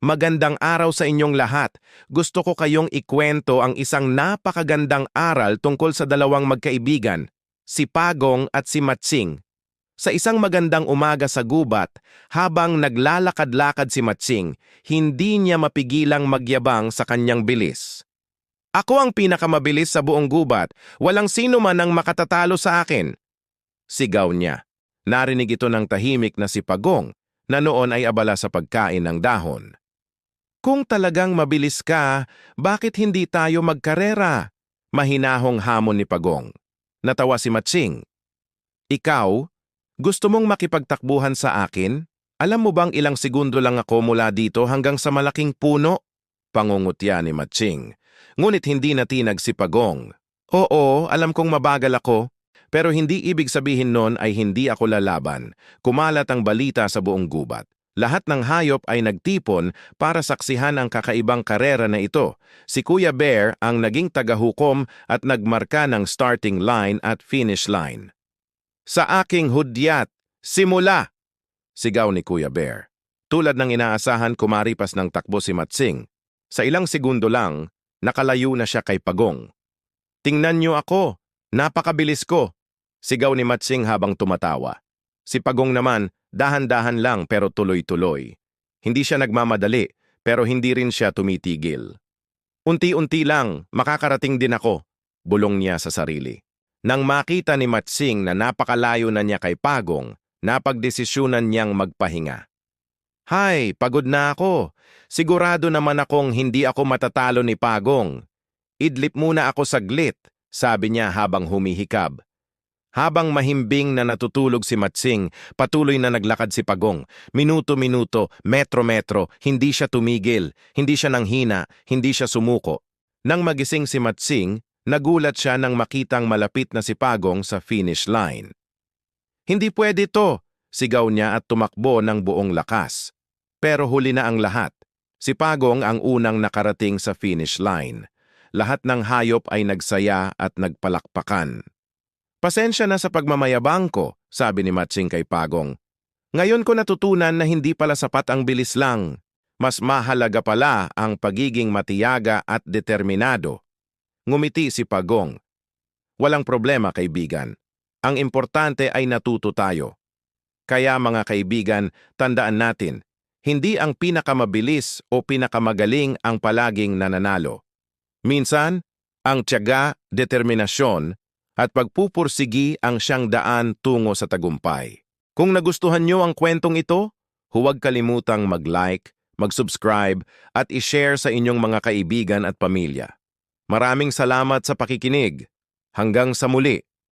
Magandang araw sa inyong lahat. Gusto ko kayong ikwento ang isang napakagandang aral tungkol sa dalawang magkaibigan, si Pagong at si Matsing. Sa isang magandang umaga sa gubat, habang naglalakad-lakad si Matsing, hindi niya mapigilang magyabang sa kanyang bilis. Ako ang pinakamabilis sa buong gubat, walang sino man ang makatatalo sa akin. Sigaw niya. Narinig ito ng tahimik na si Pagong, na noon ay abala sa pagkain ng dahon. Kung talagang mabilis ka, bakit hindi tayo magkarera? Mahinahong hamon ni Pagong. Natawa si Matsing. Ikaw, gusto mong makipagtakbuhan sa akin? Alam mo bang ilang segundo lang ako mula dito hanggang sa malaking puno? Pangungutya ni Matsing. Ngunit hindi natinag si Pagong. Oo, alam kong mabagal ako, pero hindi ibig sabihin nun ay hindi ako lalaban. Kumalat ang balita sa buong gubat. Lahat ng hayop ay nagtipon para saksihan ang kakaibang karera na ito. Si Kuya Bear ang naging tagahukom at nagmarka ng starting line at finish line. Sa aking hudyat, simula! Sigaw ni Kuya Bear. Tulad ng inaasahan kumaripas ng takbo si Matsing. Sa ilang segundo lang, nakalayo na siya kay Pagong. Tingnan niyo ako, napakabilis ko, sigaw ni Matsing habang tumatawa. Si Pagong naman, dahan-dahan lang pero tuloy-tuloy. Hindi siya nagmamadali, pero hindi rin siya tumitigil. Unti-unti lang, makakarating din ako, bulong niya sa sarili. Nang makita ni Matsing na napakalayo na niya kay Pagong, napagdesisyunan niyang magpahinga. Hay, pagod na ako. Sigurado naman akong hindi ako matatalo ni Pagong. Idlip muna ako saglit, sabi niya habang humihikab. Habang mahimbing na natutulog si Matsing, patuloy na naglakad si Pagong. Minuto-minuto, metro-metro, hindi siya tumigil, hindi siya nanghina, hindi siya sumuko. Nang magising si Matsing, nagulat siya nang makitang malapit na si Pagong sa finish line. Hindi pwede to, sigaw niya at tumakbo ng buong lakas. Pero huli na ang lahat. Si Pagong ang unang nakarating sa finish line. Lahat ng hayop ay nagsaya at nagpalakpakan. Pasensya na sa pagmamayabang ko, sabi ni Matsing kay Pagong. Ngayon ko natutunan na hindi pala sapat ang bilis lang. Mas mahalaga pala ang pagiging matiyaga at determinado. Ngumiti si Pagong. Walang problema, kaibigan. Ang importante ay natuto tayo. Kaya mga kaibigan, tandaan natin, hindi ang pinakamabilis o pinakamagaling ang palaging nananalo. Minsan, ang tiyaga, determinasyon, at pagpupursigi ang siyang daan tungo sa tagumpay. Kung nagustuhan niyo ang kwentong ito, huwag kalimutang mag-like, mag-subscribe at i-share sa inyong mga kaibigan at pamilya. Maraming salamat sa pakikinig. Hanggang sa muli.